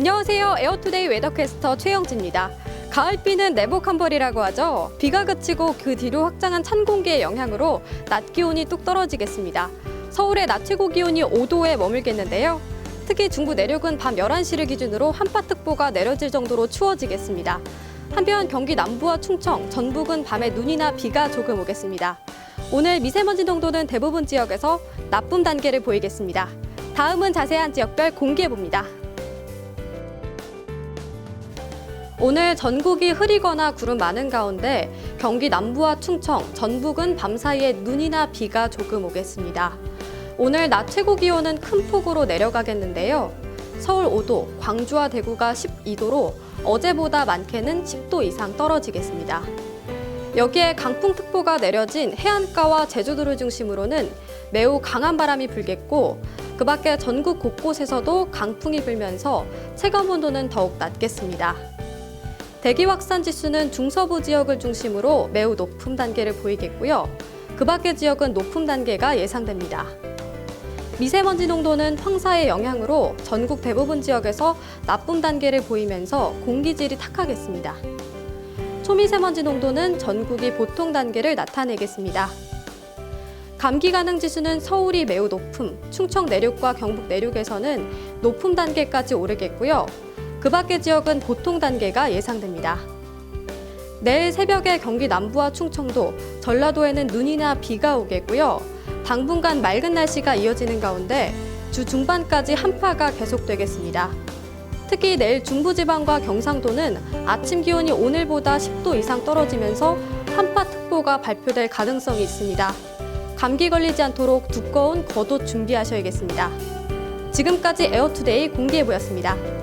안녕하세요. 에어투데이 웨더캐스터 최영지입니다. 가을비는 내복한벌이라고 하죠. 비가 그치고 그 뒤로 확장한 찬 공기의 영향으로 낮 기온이 뚝 떨어지겠습니다. 서울의 낮 최고 기온이 5도에 머물겠는데요. 특히 중부 내륙은 밤 11시를 기준으로 한파특보가 내려질 정도로 추워지겠습니다. 한편 경기 남부와 충청, 전북은 밤에 눈이나 비가 조금 오겠습니다. 오늘 미세먼지 농도는 대부분 지역에서 나쁨 단계를 보이겠습니다. 다음은 자세한 지역별 공개해 봅니다. 오늘 전국이 흐리거나 구름 많은 가운데 경기 남부와 충청, 전북은 밤사이에 눈이나 비가 조금 오겠습니다. 오늘 낮 최고 기온은 큰 폭으로 내려가겠는데요. 서울 5도, 광주와 대구가 12도로 어제보다 많게는 10도 이상 떨어지겠습니다. 여기에 강풍특보가 내려진 해안가와 제주도를 중심으로는 매우 강한 바람이 불겠고 그 밖에 전국 곳곳에서도 강풍이 불면서 체감 온도는 더욱 낮겠습니다. 대기 확산 지수는 중서부 지역을 중심으로 매우 높은 단계를 보이겠고요. 그 밖의 지역은 높은 단계가 예상됩니다. 미세먼지 농도는 황사의 영향으로 전국 대부분 지역에서 나쁨 단계를 보이면서 공기질이 탁하겠습니다. 초미세먼지 농도는 전국이 보통 단계를 나타내겠습니다. 감기 가능 지수는 서울이 매우 높음, 충청 내륙과 경북 내륙에서는 높음 단계까지 오르겠고요. 그 밖의 지역은 보통 단계가 예상됩니다. 내일 새벽에 경기 남부와 충청도, 전라도에는 눈이나 비가 오겠고요. 당분간 맑은 날씨가 이어지는 가운데 주 중반까지 한파가 계속되겠습니다. 특히 내일 중부지방과 경상도는 아침 기온이 오늘보다 10도 이상 떨어지면서 한파특보가 발표될 가능성이 있습니다. 감기 걸리지 않도록 두꺼운 겉옷 준비하셔야겠습니다. 지금까지 에어투데이 공개해 보였습니다.